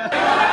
Yeah.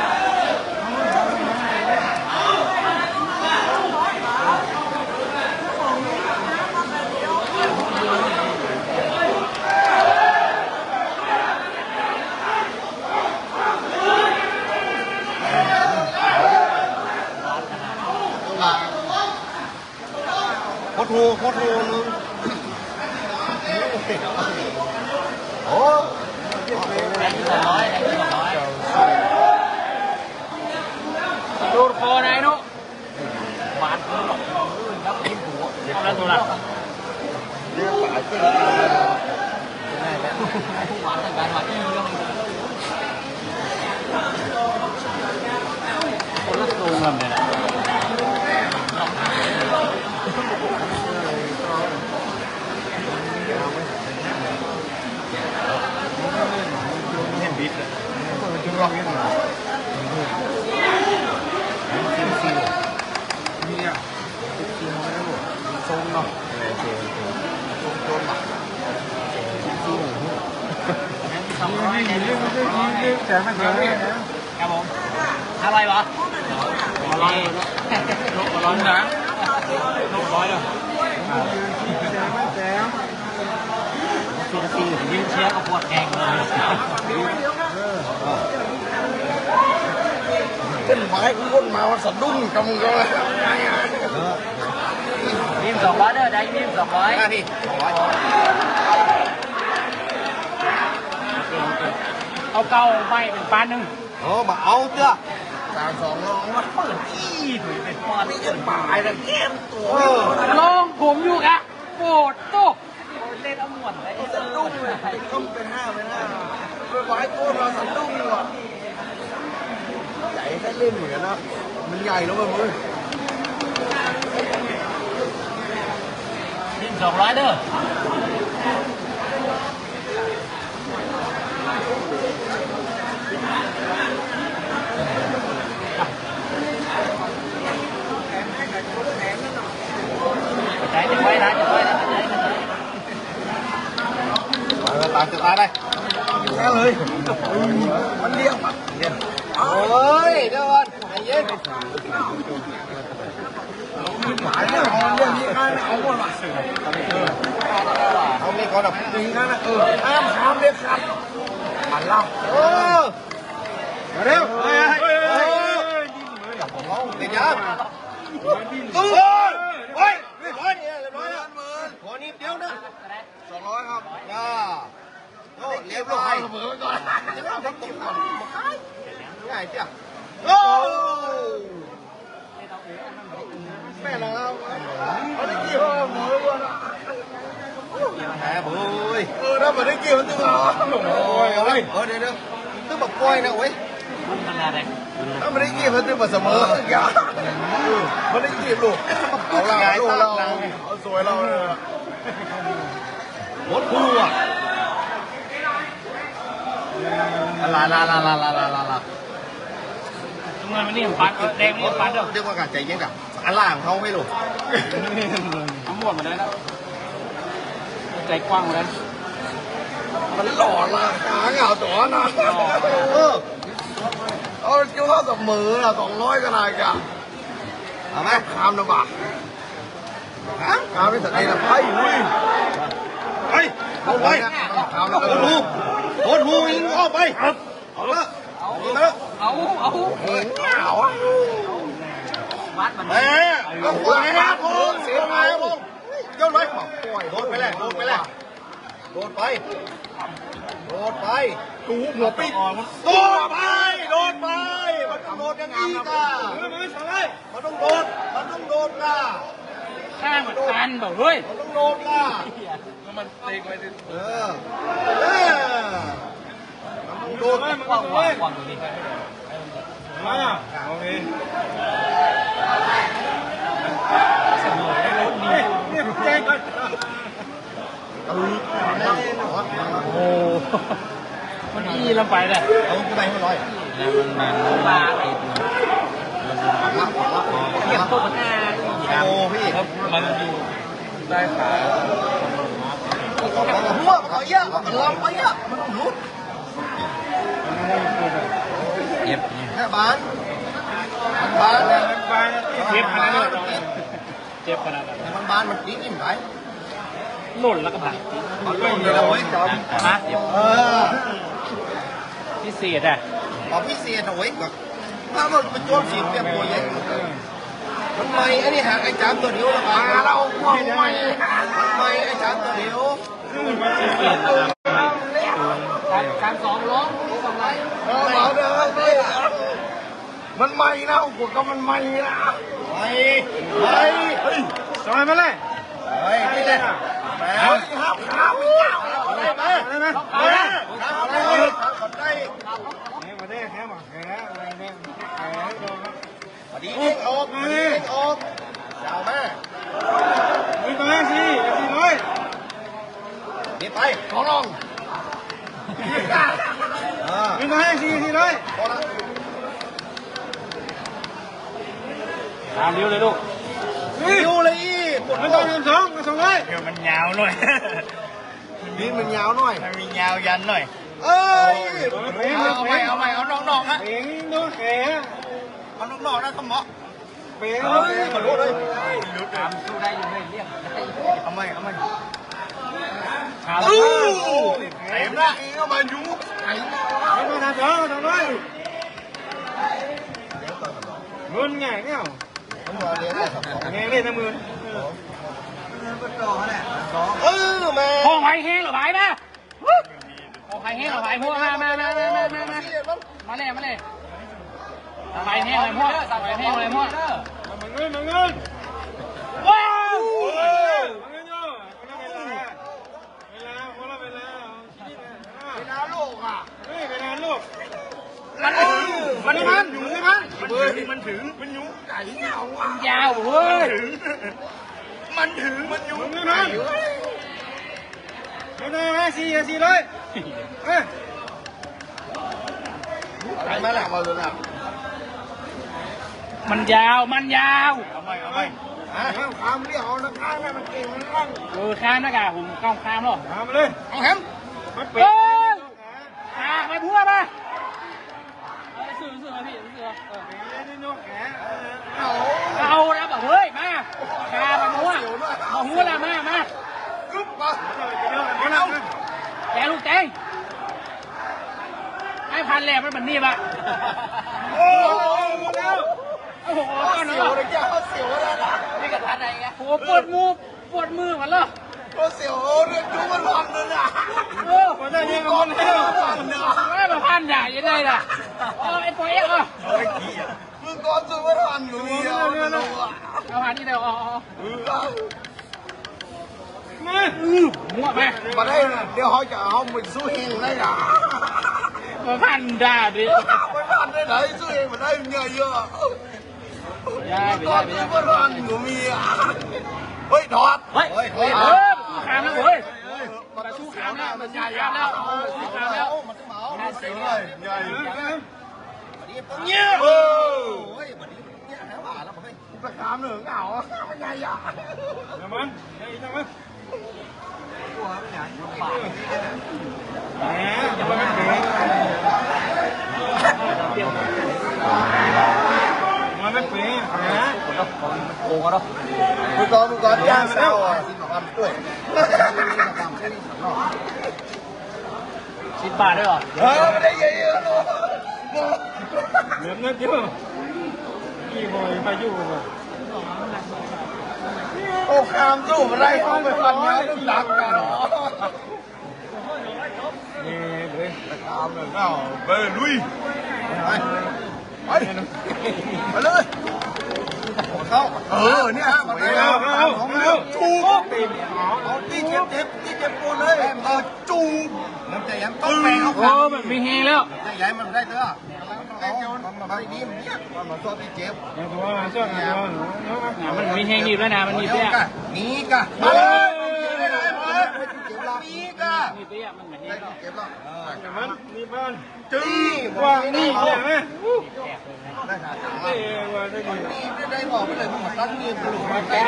không có Mim giỏ bói đó, đây mim giỏ bói. À đi, bói. Bay mình ba nưng. Ồ mà ấu chưa? Sao giỏ ngon quá, mở chi rồi mình ba Bây giờ bài là kem tuổi. Ừ. Long gồm nhu ạ. Bột tô. Lên ông nguồn đấy. Sẵn đúng rồi, không เป็นห้าเป็นห้าไปไว้ตัวเราสะดุ้งหมดใหญ่แค่เล่นเหมือนกันนะ mình dày lắm em ơi Seems alright huh? Chạy chụp quay đã, chụp quay đã Tao chụp ai đây? Kéo ơi Bánh đi không? Ôi, đưa anh เขาไม่ก่อนาแบบนี้นะเออห้ามห้ามเลยครับมันเล่าเออเร็วเฮ้ยเฮ้ยเฮ้ยเดี๋ยวตู้งเฮ้ยเรียบร้อยเนี่ยเรียบร้อยนะขอนิดเดียวนะสองร้อยครับอ่าเรียบร้อยเสมอก่อนเรียบร้อยครับง่ายจ้ะ แม่เราเอาได้กี่ห้องหมอรู้ป่ะแอ้ยเออไม่ได้กี่คนตัวโอยเอ้ยเออยวเตัวบกวยนะเว้ยมไาม่ได้กี่คนตัวเสมอยาไม่ได้กี่ลูกบักกล้วยลูกเราเอาสวยเราเลยหมดผัวลาลาลาลาลาลาลา เงินมันนี่ปันแดงนี่ปันเด้อเรียกว่าการใจเย็นกับอันล่างเขาให้ลูกทั้งหมดมาได้แล้วใจกว้างมาแล้วมันหล่อละหาเหงาตัวนะเออเอาจิ้วเท่าสมือละสองร้อยก็ได้กะเอาไหมคามนะบ่าคามไม่สันตินะไปลุยไปเอาไปคามนะโอนหูโอนหูยิงออกไปเอาละ เอาละเอาเอาเฮ้ยเหงาอะวัดมันเฮ้ยก็หัวแม่พงเสียงมาพงโยนไปโดดไปแล้วโดดไปแล้วโดดไปโดดไปดูหัวปิดโดดไปโดดไปมันต้องโดดอย่างนี้ก้ามันต้องโดดมันต้องโดดก้าข้างเหมือนกันแบบเฮ้ยมันต้องโดดก้ามันตีไปดิเออ โดดกว้างกว้างกว้างดูดิมาโอเคเนี่ยแจ้งกันตื่นได้หนอนโอ้มันอีลงไปเลยเอาไปให้ร้อยแล้วมันมันปลาติดลักลักเก็บตัวมันแน่โอ้พี่แล้วมันอยู่ได้ขาหัวเขาเยอะเขาลำไปเยอะมันต้องรุด เจ็บแค่บ้านบ้านเนี่ยเจ็บขนาดนั้นเจ็บขนาดนั้นมันบ้านมันตีอิ่มไหมหล่นแล้วก็ผ่ามันลงเลยนะเว้ยฮะเจ็บเออพิเศษอะพอพี่เสียนะเว้ยก็ถ้ามันเป็นตัวสีเปรียบตัวใหญ่มันไม่อันนี้หางไอ้จามตัวเดียวละบ้าเราควงไม่มันไม่ไอ้จามตัวเดียว การสองล้มสองไรเออเอาเด้อเลยมันไม่นะพวกก็มันไม่นะไม่ไม่เฮ้ยสองไรมาเลยเฮ้ยนี่เลยเฮ้ยห้ามข้าวไม่เจ้าอะไรไหมได้ไหมเฮ้ยข้าวได้ข้าวได้มาได้แค่มดแค่อะไรเนี่ยแค่โดนดีเองออกเองออกยาวแม่มีตัวแรกสิสี่ร้อยเดี๋ยไปขอลอง อ่ามีตัวแรกสี่สี่ร้อยพอละตามเร็วเลยลูกอยู่เลยอีปวดมันหัต้อวงทำสองสองร้อยเดี๋ยวมันยาวหน่อยนี่มันยาวหน่อย มันมียาวยันหน่อย เอ้ยเอาใหม่เอาใหม่เอาน้องๆนะเป่งดูแขเอาน้องๆนะสมอเป่งเฮ้ยขอโทษเลยตามสู้ได้อยู่ไม่เลี่ยงเอาใหม่เอาใหม่ชาวอู้ เต็มละละเองก็มาอยู่ไอ้ไม่มาทำสองสองร้อยเงินไงเนี่ยมันมาเรียนได้ครับไงเล่นนะมือเออแม่ห้องไผ่แห้งหรือไผ่นะห้องไผ่แห้งหรือไผ่พวกมามามามามามามาเลยมาเลยไผ่แห้งเลยพวกไผ่แห้งเลยพวกมันเงินมันเงินว้าวมันเงินเยอะเวลาเวลาเวลาเวลา เวลาโลกอะ เฮ้ยเวลาลูกมัน มันมันอยู่มันมันถึงมันถึงมันยุไก่เงาอะยาวเว้ยถึงมันถึงมันยุมันมันไม่ได้ห้าสี่สี่ร้อยเอ้ยไก่มาแล้วมาเลยนะมันยาวมันยาวเอาใหม่เอาใหม่ฮะความเรียกเอานะข้างนั้นมันเก่งมันร่างเออข้ามนะกะผมข้ามข้ามหรอเอามาเลยเอาแฮมมันเปรี้ยวขาไปพัวมาสื่อสื่อมาพี่สื่อเออ เอา เอาแล้วแบบเฮ้ย มาขาไปพัวมาหัวละมามา กึ๊บมา แกลูกแตงไอ้พั นแหลมมันมันนี่ปะโอ้โหโอ้โหก้อนเสีเนาะยวเลยจ้าเสียวแล้วนะนี่กับทันไหนไงโอ้ปวดมือปวดมือมันเลยก็เสียวเรื่องจุ๊บมันพันเลยนะเออผมจะยิงคนเดียวไม่มาพันใหญ่ยังไงล่ะเออไอ้ปอยเออมึงก่อนจุ๊บมันพันอยู่นี่เอาเอาพันนี่เดียวอ๋อมามั่วไหมมาได้เดี๋ยวเขาจะเอาไปสู้เองได้หรอ มาพันด่าดิไม่พันได้ไหนสู้เองมาได้เงินเยอะยายไปก่อนไปจุ๊บมันพันอยู่มีอะเฮ้ยถอดเฮ้ยเฮ้ยเฮ้เฮ้ยยขามแล้วเฮ้ยมันสู้สู้ขาขามมแล้แล้ววมัมันนใหญ่ใหญ่แล้แล้ววสู้ขาขามมแล้แล้ววมันเมามันเสียเลยใหญ่เนี่ยโอ้ยวันนี้เนี่ยแถวบ้านแล้วผมให้ไปขามหนึ่งเหงามันใหญ่อะน้ำมันไอ้น้ำมันตัวไม่ใหญ่แห มจะมาเป็นเป๋มาเป็นเป๋แหมโอ้ก็ต้องมึงก่อนมึงก่อนย่างเศร้าอะสิบกรัมด้วยสิบบาทได้หรอเออไม่ได้เยอะๆหรอกเหลือเงินเยอะกี่บอยพายุมาโอ้ขามสู้มาได้เขาไปฟันเงาดึงหลังกัน ไปลุยไปไปไปเลยเข้าเออเนี่ยมาได้แล้วของแล้วจูบเอาตีเจ็บเจ็บตีเจ็บปวดเลยเออจูบน้ำใจยันต้องแปลงเขาโอ้แบบมีเฮงแล้วใจใหญ่มันได้เด้อเอามันมาได้ดีมันเนี่ยมันตัวที่เจ็บเดี๋ยวตัวช่วยนตัวเนาะมันมีเฮงดีแล้วนะมันมีเตี้ยนี่กะมาเลย เพื่อนเจ็บละนี่กะมีเตี้ยมันเหมือนเฮได้งเจ็บละแต่มันมีบ้านจี้ว่านี่ใช่ไหมได้ขาจังเอ้ว่าได้ดีได้บอกไปเลยมึงมาตั้งนี่กูมาแกง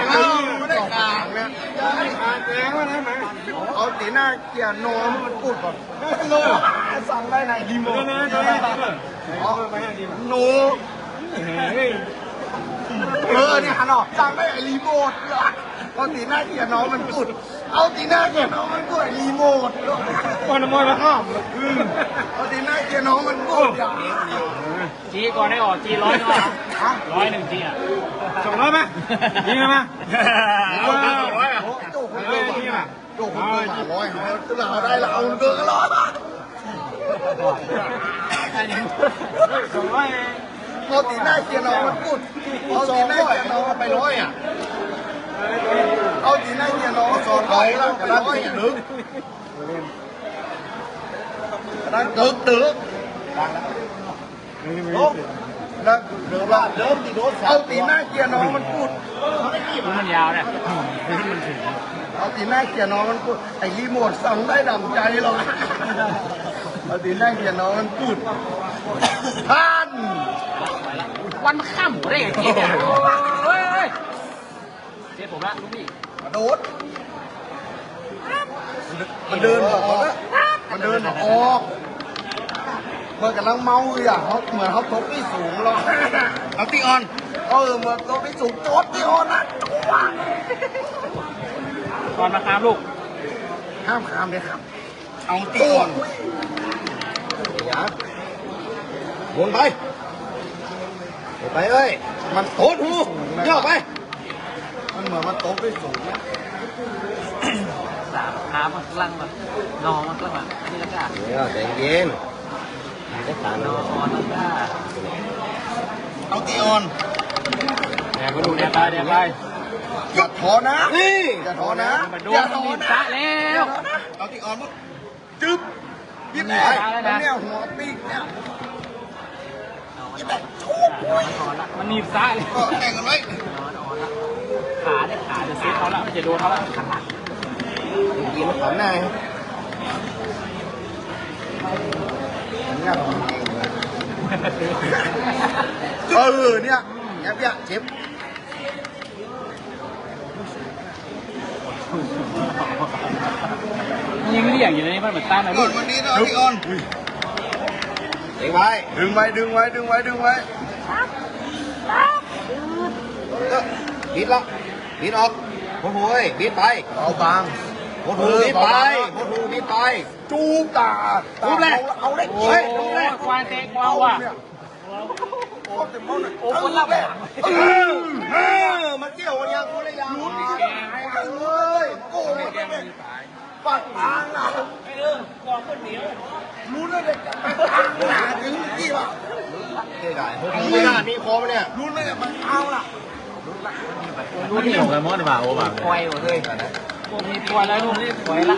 ไม่ได้กลางเนี่ยอาแจ้งว่าได้ไหมเอาตีหน้าเกียร์โนมมันพูดก่อนเลยโอ้สั่งได้ในรีโมเออทนะตัวนี้ไหมนูเฮ้ยเออเนี่ยฮันอสั่งได้ไอ้รีโมทเอาตีหน้าเกียร์น้องมันกุด เอาตีหน้าเกียร์น้องมันกุดไอ้รีโมทวันมวยมาข้ามเอาตีหน้าเกียร์น้องมันกุดอย่างจีก่อนได้ออกจีร้อยหนึ่งร้อยหนึ่งจีอะสองร้อยไหมยิงไหมเอาสองร้อยอะโจ้คนเดิมอะโจ้คนเดิมอะร้อยเอาตลาดได้ละเอาเดินก็ร้อยสองร้อยเอาตีหน้าเกียร์น้องมันกุดเอาตีหน้าเกียร์น้องมันไปร้อยอะ เอาตีหน้าเกียร์น้องสองร้อยแล้วไปร้อยอะดึงนั่นตึกตึกลงนั่นเดิมละเดิมตีโดนเอาตีหน้าเกียร์น้องมันกุดมันยาวเนี่ยมันถึงเอาตีหน้าเกียร์น้องมันพูดไอ้รีโมทสั่งได้ดั่งใจหรอเอาตีหน้าเกียร์น้องมันพูดท่านวันค่ำได้ไงจีเนี่ยเฮ้ยเจ๊ผมละลูกพี่ โดดมันเดินออกนะมันเดินออกเมื่อกำลังเมาอยู่อะเขาเหมือนเขาทบที่สูงหรอกเอาตีออนเออเหมือนทบที่สูงโจดตีออนนะว้าก่อนมาครับลูกห้ามข้ามเลยครับ เอาตีออนอย่าวนไปไปเอ้ยมันโตดหูย่อไปมัน เหมือนมันโตดด้วยสูงนะสามขามันกลังแบบนอมันกลังแบบนี่แล้วก็เนี่ยใจเย็นได้ขานนออนแล้วก็เอาตีออนเดี๋ยวก็ดูเดี๋ยวไปเดี๋ยวไปอย่าถอนะนี่อย่าถอนะมาดูอย่ามันถอมีนะซะแล้วเอาตีออนมั้งจึ๊บยิ้มไหนเนี่ยหัวปีกเนี่ยยิ้มแบบชุบมันหนีบซะเลยก็แข่งกันไว้ ขาเนี่ยขาจะเซฟเขาล้วมันจะโดนเขาล้วขากินขอนายเออเนี่ยแอบเนี่ยเจ็บยิงเรียงอยู่ในนี้มันเหมือนตั้งนะก่ลูกวันนี้นะพี่ออนดึงไว้ดึงไว้ดึงไว้ดึงไว้ดึงไว้ บิดละบิดออกโอ้โหบิดไปเอาบางโอ้โหบิดไปโอ้โหบิดไป จูบตาจูบเลยเอาเลยโอ้เฮ้ยโหจูบเลยควายเตะควายว่ะโอ้เต็มบ้านโอ้คนละแบบเออเออมาเกี่ยวกันยังคนละยังลุ้นแกเลยโอ้ยปัดทางนะไม่เด้อกองคนเหนียวรู้เลยเด็กหาถึงกี่วะไม่ได้ไม่ได้มีคอมเนี่ยรู้เลยมันเอาล่ะ ลูกนี่ของไอ้มอสบ่าโอ้บ่าควายหมดเลยพวกนี้ควายแล้วลูกนี่ควายละ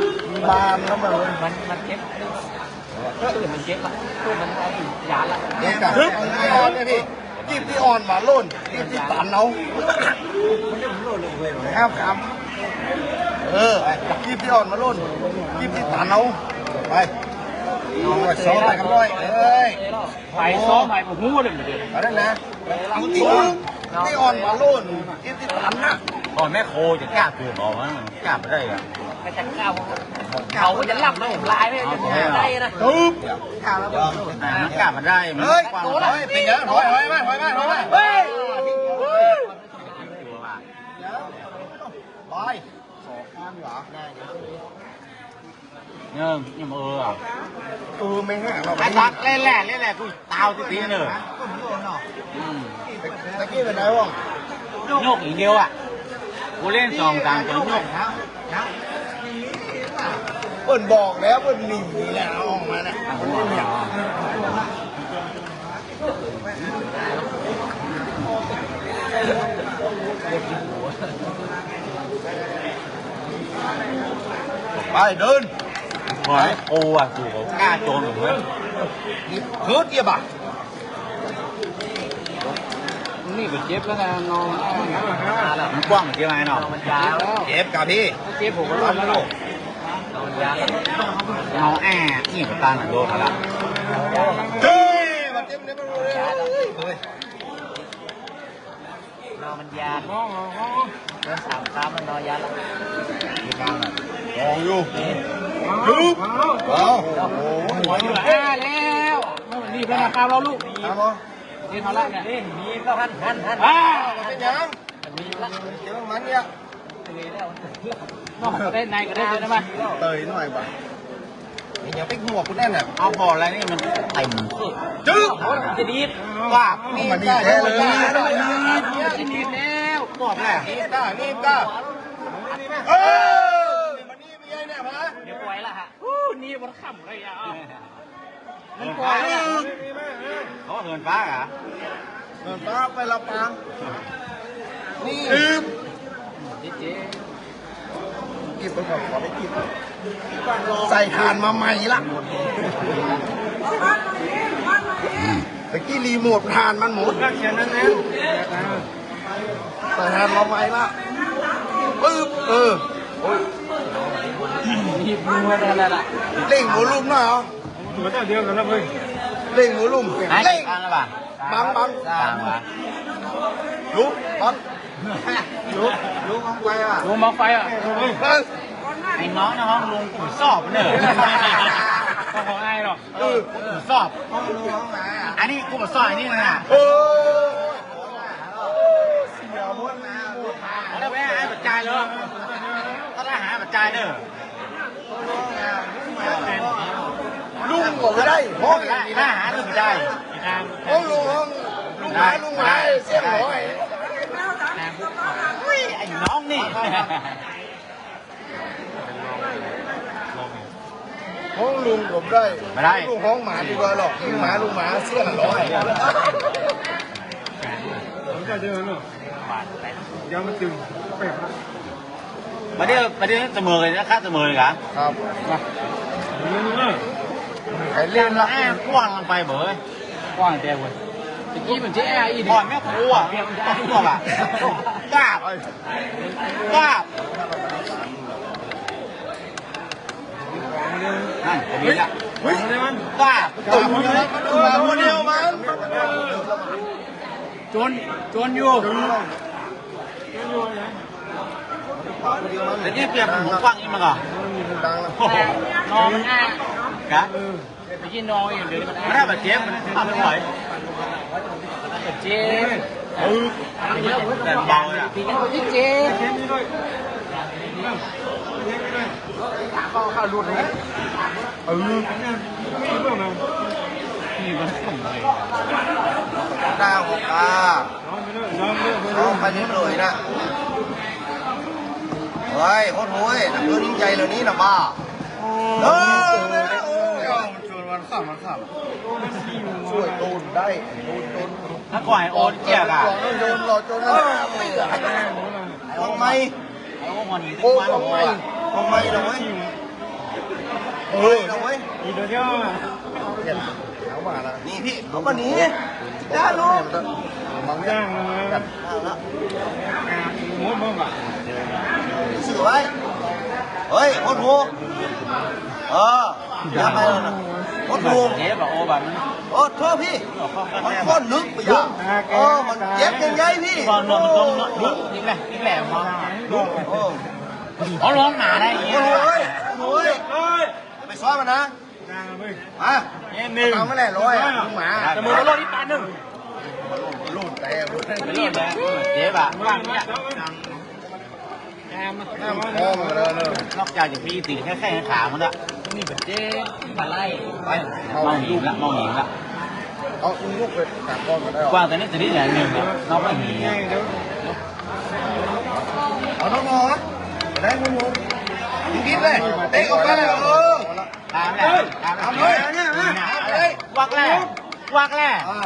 บานแล้วมันมันมันเจ็บตื่นมันเจ็บละตู้มันได้ยาละเนี่ยทึบอ่อนเนี่ยพี่จีบที่อ่อนมาล่นจีบที่ตันเอาห้ามคำเออจีบที่อ่อนมาล่นจีบที่ตันเอาไปซ้อมไปกันด้วยเอ้ยไปซ้อมไปผมหูเลยมันเดือดอาได้นะเอาที่อ่อ นที่อ่อนมาล่นจีบที่ตันนะพอแม่โคจะกล้าเกินออกมันกล้าไม่ได้อะไปจัดก้าวเขาก็จะหลับนะผมลายไม่จะได้นะทุบมันกล้ามาได้มันเฮ้ยกว้างโตแล้วเป็นเยอะถอยถอยมาถอยมาถอยมาเฮ้ยไปสองข้างเหรอ เนี่ยยังเอออะเออไม่ห่างเราไอ้ทักเล่นแหละเล่นแหละกูตาวตีเนอะอืมตะกี้เป็นไงวะโยกอีกเดียวอะกูเล่นสองกลางตัวโยกเปิ้นบอกแล้วเปิ้นหนีแล้วออกมาเนี่ยหัวเหรอไปเดิน พอไอ้กูอะกูก็กล้าโจนอยู่เว้ยเฮือดเยี่ยบ่ะนี่ก็เจ็บแล้วนะนอนมันกว้างเหมือนเกี่ยวไงเนาะมันยาวแล้วเจ็บกับพี่เจ็บผมก็ร้อนแล้วลูกนอนยาวเงาแอ่นี่กับตาหนังโดนเขาละเฮ้ยมาเจ็บเนี่ยมันเลยเฮ้ยนอนมันยาวแล้วสามครั้งมันนอนยาวแล้วมีการอะลองอยู่ ดูเอาอ่าแล้วรีบแล้วนะครับเราลูกครับผมนี่เขาละเนี่ยมีก็หันหันหันอ่าเป็นยังเดี๋ยวมันเนี่ยนอกได้ในก็ได้เลยนะมาเตยหน่อยบ่นี่ยังเป็นหัวคุณแน่น่ะเอาบอลอะไรนี่มันเต็มจึ๊กจะดีดว่านี่มันดีแท้เลยจะดีดแล้วบอกแหละนี่ก้านี่ก้าเออมันนี่มีไงเนี่ย พะเดี๋ยวปล่อยละฮะอู้นี่มันขำเลยอะมันปล่อยละเขาเหินฟ้าอะเดินฟ้าไปละปังนี่เจ๊กินไปก่อนขอได้กินใส่ทานมาใหม่ละตะกี้รีโมททานมันหมดแค่นั้นเองใส่ทานมาใหม่ละปึ๊บเออ รีบมืออะไรล่ะเร่งโวลูมหน่อยเหรอตัวเดียวกันแล้วเว้ยเร่งโวลูมไหนเร่งกลางหรือเปล่าบังบังกลางวะลุกบังลุกลุกเข้าไปอะลงมาไฟอะเออไอ้น้องในห้องลุงขุนสอบเนอะก็ของไอ้หรอกเออขุนสอบห้องลุกห้องไหนอะอันนี้กูมาสอบอันนี้นะโอ้เสียวม้วนนะแล้วแม่ไอ้ปัจจัยเลยก็ได้หาปัจจัยเนอะ ลุงบอกไม่ได้ห้องอย่างนี้ถ้านะหาเรื่องปัจจัยห้อลุงลุงหมาลุงหมาเสียงร้อยไอ้น้องนี่ห้องลุงผมได้ไม่ได้ลุงห้องหมาดีกว่าหรอกลุงหมาลุงหมาเสียงร้อยผมจะเดินเนาะเดี๋ยวมันตึงเป็ด มาเดี๋ยวมาเดี๋ยวเสมอเลยนะค่าเสมอเลยเหรอครับนี่เนาะใครเล่นละแอบกว้างลงไปเบยกว้างแต่เว้ยตะกี้เหมือนเจ๊ไอ้อีก่นี่อนแม่ครัวครัวอะกราบกราบนั่นตรงนี้ละเฮ้ยอะไรมันกราบตุ่มเลยมาคนเดียวมันจนจนอยู่ แต่นี่เปรียบหมูกว้างนี่มันก่อนดังแล้วโอ้โหนอนมันอ้ากะตะกี้นอนอย่างเดียวมันไม่ได้แบบเจ๊มันทำไม่ไหวเจ๊แต่เบาเลยอะปีกันที่เจ๊เข็มนี่ด้วยเออนี่เพื่อนมันนี่มันขำเลยดาวของตาน้องไปเลยน้องไปเลยน้องไปนี่เลยนะ เฮ้ยโคตรโว้ยนักเรียนยิ่งใจเหล่านี้นะบ้าเออโอ้ยชวนมันข้ามมันข้ามช่วยตูนได้ตูนตูนถ้าก่อยโอนเจี๊ยบอะโดนหลอดจนแล้วไม่เหลือทำไมไอ้พวกมันนี่โอ้ทุกวันทำไมทำไมเราเว้ยเออเราเว้ยอีเดียวเอามาละนี่พี่เอามานี้จ้าลูกมังย่าย่างงเลยหมูบ้างอะสื่อ ไว้เฮ้ยโคตรโหเอออย่าไปเลยนะโคตรโหเจ๊แบบโอ้แบบมันโอ้โทษพี่ มันโคตรลึกไปอย่างเออมันเจ็บยังไงพี่ตอนนอนมันต้องลุกนี่แหละนี่แหละมองโอ้โหเขาร้องหนาได้ยังโอ้ไงโหโอ้ยเฮ้ยไปซ้อมมันนะย่างเลยอะนี่หนึ่งตามไม่แหละร้อยลุงหมาแต่มือก็โลดอีกปานหนึ่งลูดแต่ลูดเป็นรีบเลยเจ๊แบบว่างเนี่ยแอม นองมาแล้วเนอะนอกจากจะมีตีแค่แค่ขามันละนี่เป็นเจ๊มาไหลไปมองหินละมองหินละเอาอุ้งลูกไปตัดก้อนมาได้กว้างแต่นี่แต่นี่เนี่ยหนึ่งน้องไม่หินง่ายเดี๋ยวเอาน้องงอนะได้คุณลุงงกินเลยเตะออกไปเลยเออตามแหละตามเลยวักแรกวักแรกอ่า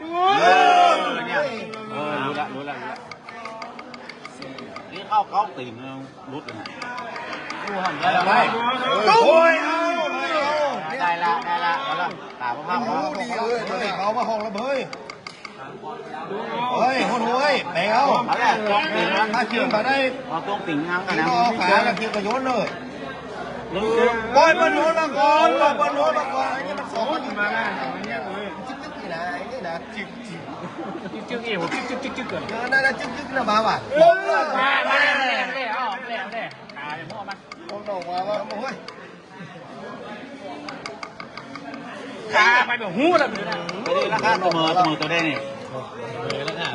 เออเนี่ยเออรู้ละรู้ละรู้ละ เข้าเข้าตีนรุดเลยนะดูหันได้แล้วไหมโอ้ยได้ละได้ละเอาละตามภาพเอาเขาดีเลยเขามาห้องแล้วเฮ้ยเฮ้ยคนเฮ้ยแปลวเอาแหละต้อนถ้าเชื่อมาได้เราต้องตีนงามกันนะเอาขาแล้วคิวกระโยนเลยปล่อยมันโยนมาก่อนปล่อยมันโยนมาก่อนไอ้นี่มันสองคนมามาได้อย่างเงี้ยเลยจิ๊กจิ๊กนี่นะไอ้นี่นะจิ๊ก จึ๊กเอวจึ๊กจึ๊กจึ๊กจึ๊กเกิดเออน่าจะจึ๊กจึ๊กนะบ้าวะเออมามาแล้วแล้วแล้วแล้วตายมั่วมันต้องดอกมาว่าโอ้ยข้าไปแบบหู้ละไม่ได้ราคาตัวเมอตัวเมอตัวได้นี่เลยแล้วค่ะ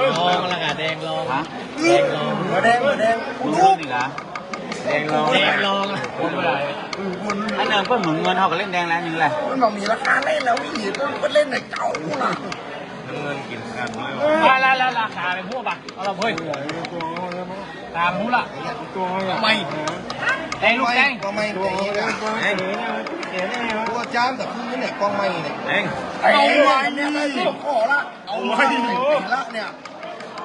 ลองละค่ะแดงลองฮะแดงลองแดงแดงลูกนี่ละแดงลองแดงลองคนไม่ได้ไอ้เดิมก็เหมือนเงินเขาก็เล่นแดงแล้วนี่แหละมันบอกมีราคาเล่นแล้ววิ่หนีก็เล่นในเก่าล่ะ มาแล้วแล้วราคาเป็นหู้ป่ะเอาเราเฮ้ยตามหู้ละตัวเขาไม่แดงลูกแดงกองไม่แต่ยังไงตัวจามแต่คือเนี่ยกองไม่เนี่ยแดงเอาไว้เนี่ยได้สิขอละเอาไว้เนี่ยละเนี่ย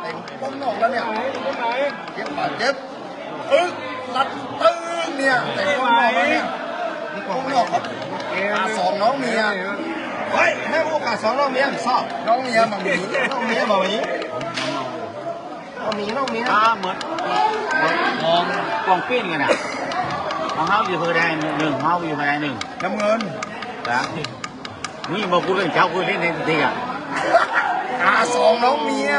แต่ป้องนอกแล้วเนี่ยคนไหนเจ็บบาดเจ็บอึ๊กรัดตึ้งเนี่ยแต่ป้องนอกแล้วเนี่ยนี่ป้องนอกครับขาสองน้องเมีย เฮ้ยให้โอกาสสองน้องเมียชอบน้องเมียมาหมีน้องเมียมาหมีน้องหมีน้องเมียถ้าเหมือนมองกองปิ้นกันอะของเขาอยู่เพื่อได้หนึ่งเขาอยู่เพื่อได้หนึ่งน้ำเงินนะนี่มาพูดเรื่องเจ้าคุยเล่นในทีอะขาสองน้องเมีย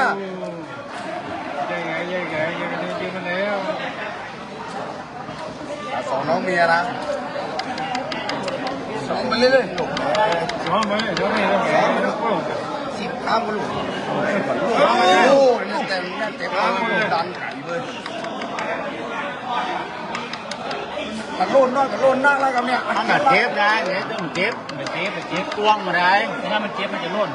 ยังไงยังไงยังไงจริงมันแล้วขาสองน้องเมียนะ สองไปเรื่อยๆลูกชอบไหมชอบไหมแล้วแกสิบข้ามกันลูกโอ้ยนี่เต็มแน่เต็มข้ามตันไก่เลยมันโลนน้อยกับโลนนักแล้วกับเนี่ยถ้ามันเจ็บได้เนี่ยต้องเจ็บมันเจ็บมันเจ็บตวงมาได้ถ้ามันเจ็บมันจะร่น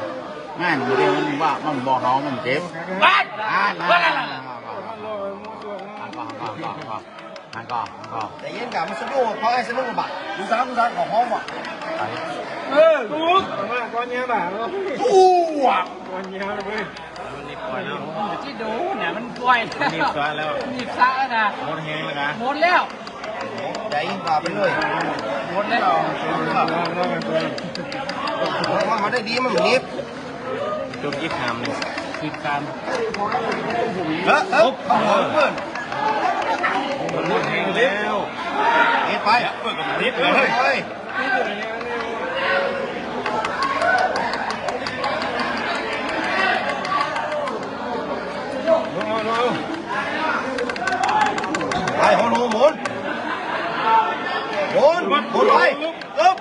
นั่นเดี๋ยวมันว่ามันบอกเขามันเจ็บบ้านอ่านบ้านอ่าอะนไรอ่านก่อนก่อนก่อนก่อนอ่านก่อนก่อนแต่เย็นกับมันสนุกเพราะไอ้สนุกบัตรดูซ้ำดูซ้ำของห้องว่ะไป เออตุ๊กมาก้อนเนี้ยบ่าอู้ว่ะก้อนเนี้ยเลยที่ดูเนี่ยมันปล่อยแล้วหนีบซะแล้วหนีบซะแล้วนะหมดแห้งแล้วนะหมดแล้วใจว่าไปเลยหมดแล้วลองลองกันตัวว่าเขาได้ดีมันนิบจบยี่คำเลยสิบการเออเออเอาหัวเพื่อนหมดแห้งแล้วเอ็ดไปเปิดกับนิดเฮ้เลย ย เฮ้ย นี่ตัวนี้ลองลอง ไปหมุนหมุนหมุนหมุนหมุนไปอึ๊บ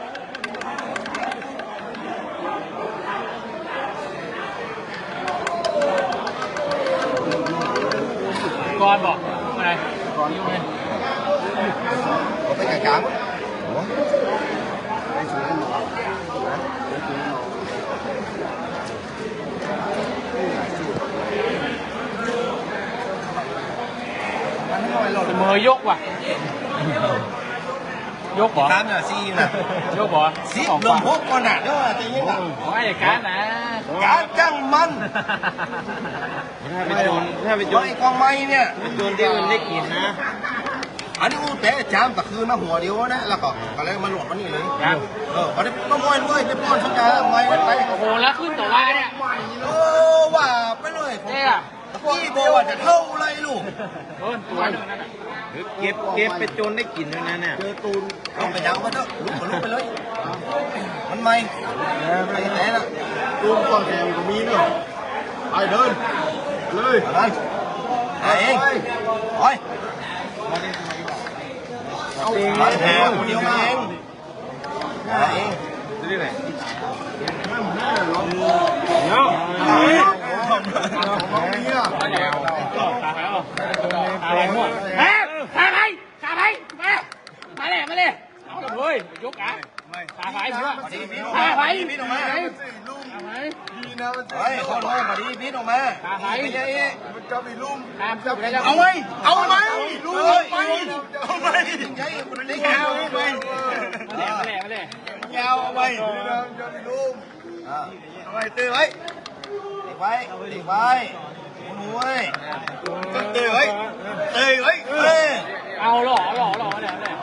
ก่อนบอกอะไรก่อนอยู่ไหมเอาไปกลางกลางมันไม่ไหวหรอก เสมอยกว่ะ ยกบ่ ตามน่ะซีน่ะยกบ่ซีของเรื่อฝางพวกก่อนน่ะเด้อตีนี้น่ะไม่ใช่การนะการจังมันถ้าไปโจนถ้าไปโจนไอ้กองไม้เนี่ยโจนที่มันได้กินนะอันนี้อูแต่จามตะคืนมาหัวเดียวนะแล้วก็ก็เลยมาหลวดมันนี่เลยครับเออพอได้ก็มวยด้วยได้ป้อนสัญญาไม้ไปโอ้โหแล้วขึ้นตัวว่าเนี่ยเออว่าไปเลยเนี่ย พี่บอกว่าจะเท่าไรลูกโดนตัวนึงนั่นน่ะเก็บเก็บไปโจนได้กินด้วยนะเนี่ยเจอตูนเอาไปยังมาเถอะลุกไปลุกไปเลย มันไม่ไม่แต่ละตูนก่อนแข่งก็มีเนาะไปเดิน เลยนั่นไปเองไปเอาไปแทนคนเดียวมาเองมาเองที่ไหนเนาะของนี้อะตาไปเอาตาไปหัวเฮ้ย ตาไปตาไปมามาเลยมาเลยเอาเลยยกอะตาไปเพื่อตาไปพี่ออกมาตาไปดีนะมันเฮ้ยคนโง่มาดีพี่ออกมาตาไปไม่ใช่มันจะมีลุงตามจับได้แล้วเอาไหมเอาไหมลุงเอาไหมเอาไหมใช่คนนี้เอาไหมมาเลยมาเลยมาเลยยาวเอาไหมจะมีลุงเอาไหมตื้อไว้ ตีไว้ตีไว้หนูเว้ยตื้อไว้ตื้อไว้เฮ้ยเอาหล่อหล่อหล่อมาเลยมาเลย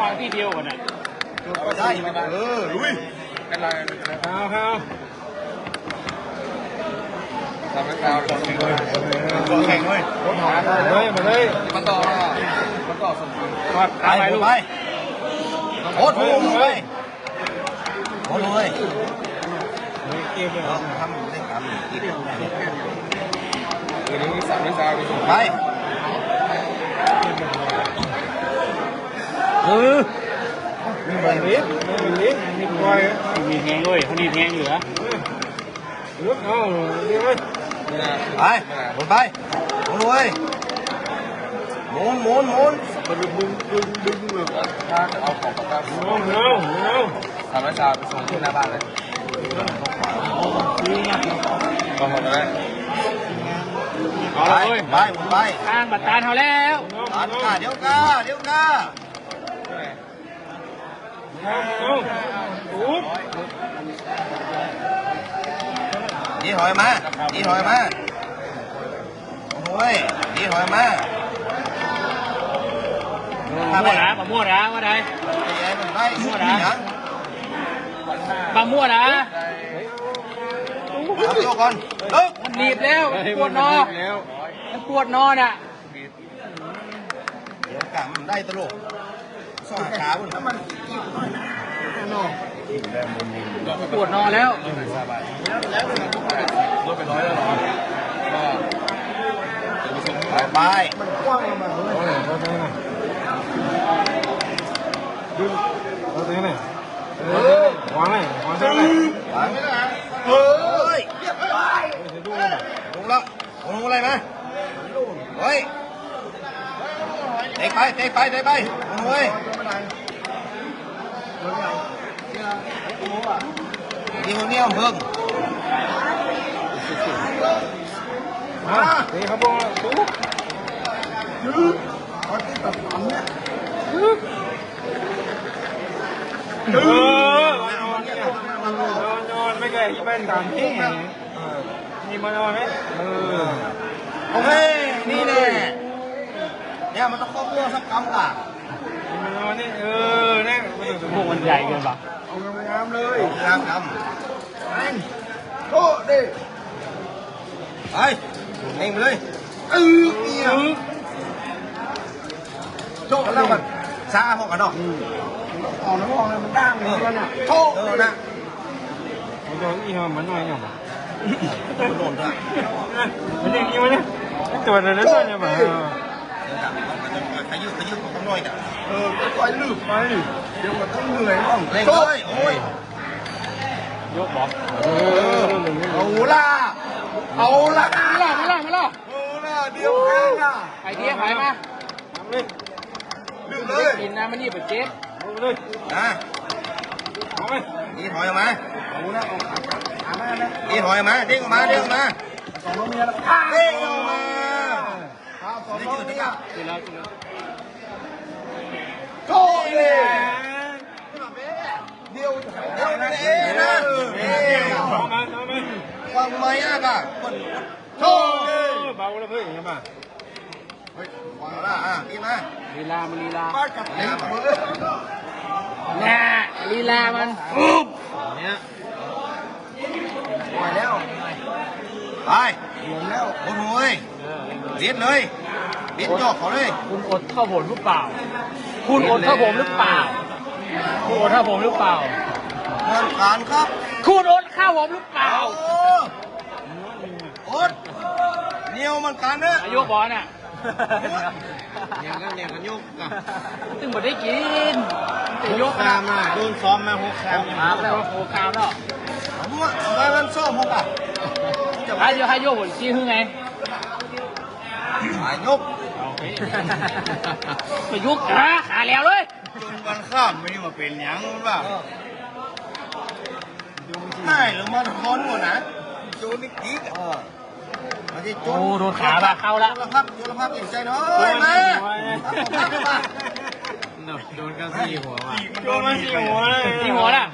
วางที่เดียวกันน่ะได้เออลุยข้าวข้าวทำให้ข้าวก่อนเลยตัวแข่งเว้ยมาเลยมาเลยมาต่อมาต่อสมมาไปลูกไปโอ้โหไปโอ้เลย เกมเลยเราทำได้การกินวันนี้สั่งให้ข้าวไปส่งไปเออแบบนี้แบบนี้นี่ควายมีแทงด้วยเขามีแทงเหลือลุกเอาเดี๋ยไปหมุนไปหมุนเลยหมุนหมุนหมุนดึงดึงดึงดึงแบบเอาของประกันเอาเอาเอาทำให้ชาไปส่งที่หน้าบ้านเลย ก็หมดเลยเอาเลยไปหมุนไปทางบัตรตาลเขาแล้วอันก้าเดี๋ยวก้าเดี๋ยวก้าเอาปุ๊บดีถอยมาดีถอยมาโอ้ยดีถอยมามั่วนะมามั่วนะว่าไงไอ้มันได้หมดนะมามั่วนะ เอาตัวก่อนเลิกมันหนีบแล้ว มันปวดนอแล้วมันปวดนอน่ะเดี๋ยวกะมันได้ตลกสองขาบุญมันปวดนอแล้วลดไปร้อยแล้วหรอไปไปเอาเลยเอาตรงนี้ดึงเอาตรงนี้เออวางเลยวางตรงนี้ไปเฮ้ย จะดูนะ ลงแลงอะไรมาเฮ้ยเตะไปเตะไปเตะไปลงเลยดีคนนี้เพิ่งอะนี่ครับผมปุ๊บเออนอนนอนไม่เคยเป็นตามที่ มีมานอนไหมเออโอเค นี่แน่เนี่ยมันต้องครอบครัวสักกำล่ะมีมานอนนี่ เออเนี่ยพวกมันใหญ่เกินปะเอางามเลยกำกำโอ้ดิไปเองไปเลยเออเนี่ยโชคแล้วกันซาพวกกันเนาะออกน้ำออกเลยมันด่างเลยมันอะโชคเออนะมันโดนอีหอมมันหน่อยหน่อย โดนด้วยมันอย่างนี้วะเนี่ยตัวนั้นนั่นเนี่ยมาขยืดขยืดของน้อยน่ะเออไปลืมไปเดี๋ยวมันต้องเหนื่อยบ้างเล่นเลยโอ้ยยกบอกเออเอาละเอาละมาล่อมาล่อมาล่อเอาละเดี๋ยวกันอะไอเดียหายมาทำเลยลืมเลได้ยกินนะมันนี่เป็นเจ็บเอาเลยนะเอาไปนี่ถอยออกมาเอาละเอาขามาเลย นี่ถอยมาเด้งออกมาเด้งออกมาสองน้องเมียแล้วเด้งออกมาครับสองได้น้องเมียกินแล้วกินแล้วโชคเลยเดียวเดียวนะเอ๊ะนะเอ๊ะเอามาเอางไหมอะก่ะคนโชคเลยเบาแล้วเพื่อนยังมาฟังละอะกินมาลีลามันลีลาป้ากับเนี่ยมือน่ลีลามันเนี่ย ไปแล้วไปหมุนแล้วโอ้โหยเลียดเลยเลียดจอกเขาเลยคุณอดเท่าผมหรือเปล่า คุณอดเท่าผมหรือเปล่า คุณอดเท่าผมหรือเปล่าเงินผ่านครับ คุณอดข้าวผมหรือเปล่าโอ้โอ๊ตเหนียวมันกันนะอายุบอลน่ะเหนียวกันเหนียวกันยุกอะตึงบ่ได้กินแต่ยกคามอะโดนซ้อมมาหกคามครับแล้วโอ้คามแล้วเอา มั่วเอาไปมันซ้อมหกอะจะไปให้โยให้โยผลชี้คือไงหายยุกไปยุกขาขาแล้วเลยจนวันข้ามไม่ได้มาเป็นหยังว่าใช่หรือมาทอนหมดนะโจนนี่กิ๊กอะมาที่โจโอ้นโดนขาบาเข้าละโจรพับโจรพับอิ่มใจน้อยมาพับมาโดนกันสี่หัวว่ะโดนมาสี่หัวเลยที่หัวน่ะ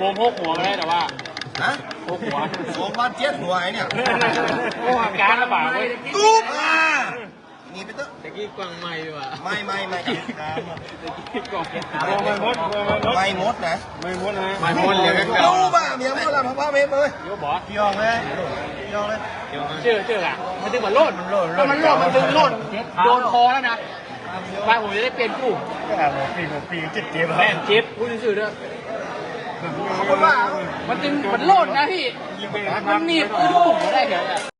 ผมพกหัวมาได้แต่ว่า ฮะพกหัวสองวันเจ็ดหัวไอ้เนี่ยโอ้อาการระบาดเว้ยตุ๊บอะหนีไปเถอะตะกี้กวางไม่ดีว่ะไม่ไม่ไม่กล่องกวางไม่มดกวางไม่มดไม่มดนะไม่มดนะไม่มดเลยรู้ป่ะเมียมดละพ่อพ่อเมย์เลยโยบอยองเลยยองเลยเจอเจออะมันตึงเหมือนโลดมันโลดมันโลดมันตึงโลดโดนคอแล้วนะบ้านผมจะได้เปลี่ยนกู้ปีหกปีเจ็ดเจ็บแม่นเจ็บพูดซื่อๆเด้อ เขาบอกว่ามันจึงมันโลดนะพี่ มันหนีบคือผมได้เดี๋ย